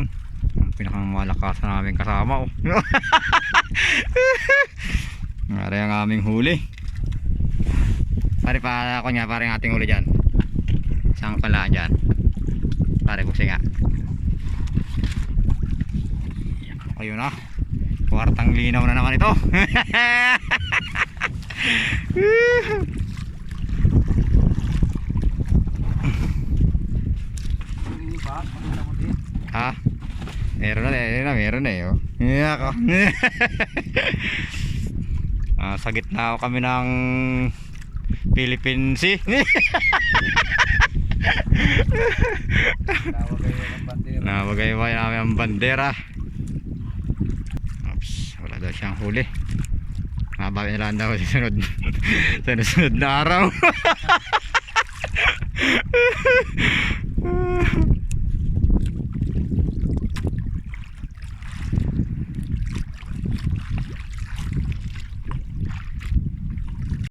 doon. Ang pinakang malakas na namin kasama oh. Ngari ang aming huli. Pare pa ako nga pare ang ating huli dyan. Saan pala dyan? Pare buksi nga. Ayun na. Kwartang linaw na naman ito. ha? Meron na, meron na, meron na eh. Oh. Ako. Ah, sa gitna ako kami ng Philippine Sea. Nabagay ba namin ang bandera? Oops, wala daw siyang huli. Mabawi na lang daw sunod, sunod na araw.